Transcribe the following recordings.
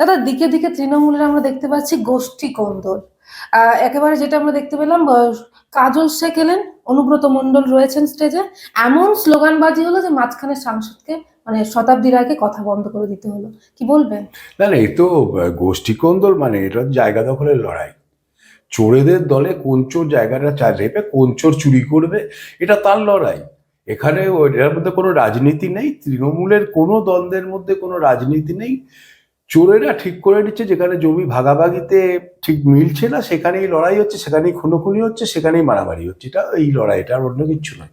দাদা দিকে দিকে তৃণমূলের আমরা দেখতে পাচ্ছি গোষ্ঠী কন্দল। একেবারে যেটা আমরা দেখতে পেলাম কাজল শেখ এলেন অনুব্রত মন্ডল রয়েছেন স্টেজে এমন স্লোগানবাজি হলো যে মাঝখানে সাংসদকে মানে শতাব্দীর আগে কথা বন্ধ করে দিতে হলো। কি বলবেন? না না এ তো আহ, গোষ্ঠীকন্দল মানে এটা জায়গা দখলের লড়াই। চোরেদের দলে কোন চোর জায়গাটা চা রেপে কোন চোর চুরি করবে এটা তার লড়াই। এখানে এটার মধ্যে কোনো রাজনীতি নেই তৃণমূলের কোনো দ্বন্দ্বের মধ্যে কোনো রাজনীতি নেই। চোরেরা ঠিক করে নিচ্ছে যেখানে জমি ভাগাভাগিতে ঠিক মিলছে না সেখানেই লড়াই হচ্ছে সেখানেই খুনোখুনি হচ্ছে সেখানেই মারামারি হচ্ছে। এটা এই লড়াইটা আর অন্য কিছু নয়।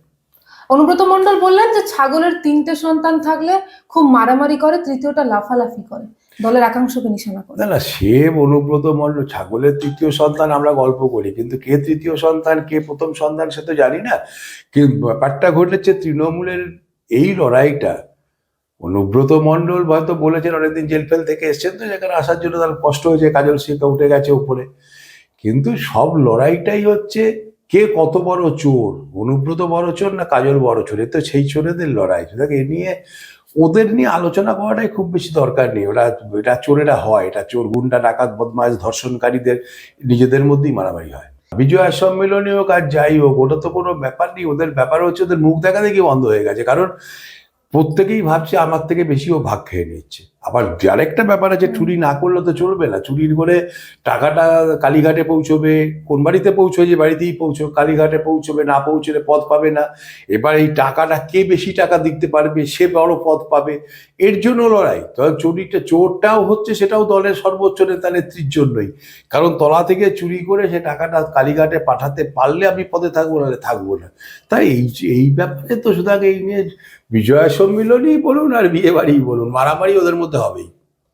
অনুব্রত মণ্ডল বললেন যে ছাগলের তিনটে সন্তান থাকলে খুব মারামারি করে তৃতীয়টা লাফালাফি করে দলের একাংশকে নিশানা করে। না না সে অনুব্রত মল্ল ছাগলের তৃতীয় সন্তান আমরা গল্প করি কিন্তু কে তৃতীয় সন্তান কে প্রথম সন্তান সে তো জানি না। কিন্তু ব্যাপারটা ঘটেছে তৃণমূলের এই লড়াইটা অনুব্রত মণ্ডল হয়তো বলেছেন অনেকদিন জেল ফেল থেকে এসছেন, তো যেখানে আসার জন্য তার কষ্ট হয়েছে, কাজল শিখা উঠে গেছে উপরে। কিন্তু সব লড়াইটাই হচ্ছে কে কত বড় চোর, অনুব্রত বড় চোর না কাজল বড় চোর? এ তো সেই চোরেদের লড়াই। সুতরাং এ নিয়ে ওদের নিয়ে আলোচনা করাটাই খুব বেশি দরকার নেই। ওরা, এটা চোরেরা হয়, এটা চোর গুন্ডা, ডাকাত বদমাস ধর্ষণকারীদের নিজেদের মধ্যেই মারামারি হয়। বিজয়া সম্মেলনে হোক আর যাই হোক, ওটা তো কোনো ব্যাপার নেই। ওদের ব্যাপার হচ্ছে ওদের মুখ দেখা দেখি বন্ধ হয়ে গেছে। কারণ প্রত্যেকেই ভাবছে আমার থেকে বেশি ও ভাগ খেয়ে নিচ্ছে। আবার আরেকটা ব্যাপার আছে, চুরি না করলে তো চলবে না। চুরির করে টাকাটা কালীঘাটে পৌঁছবে, কোন বাড়িতে পৌঁছবে যে বাড়িতেই পৌঁছো কালীঘাটে পৌঁছবে, না পৌঁছলে পদ পাবে না। এবার এই টাকাটা কে বেশি টাকা দিতে পারবে, সে বড় পদ পাবে। এর জন্য লড়াই। তবে চুরিটা, চোরটাও হচ্ছে, সেটাও দলের সর্বোচ্চ নেতা নেত্রীর জন্যই। কারণ তলা থেকে চুরি করে সে টাকাটা কালীঘাটে পাঠাতে পারলে আমি পদে থাকব, নাহলে থাকব না। তাই এই এই ব্যাপারে তো সুতরাং এই নিয়ে বিজয়া সম্মিলনই বলুন আর বিয়ে বাড়িই বলুন মারামারি ওদের মধ্যে হবেই।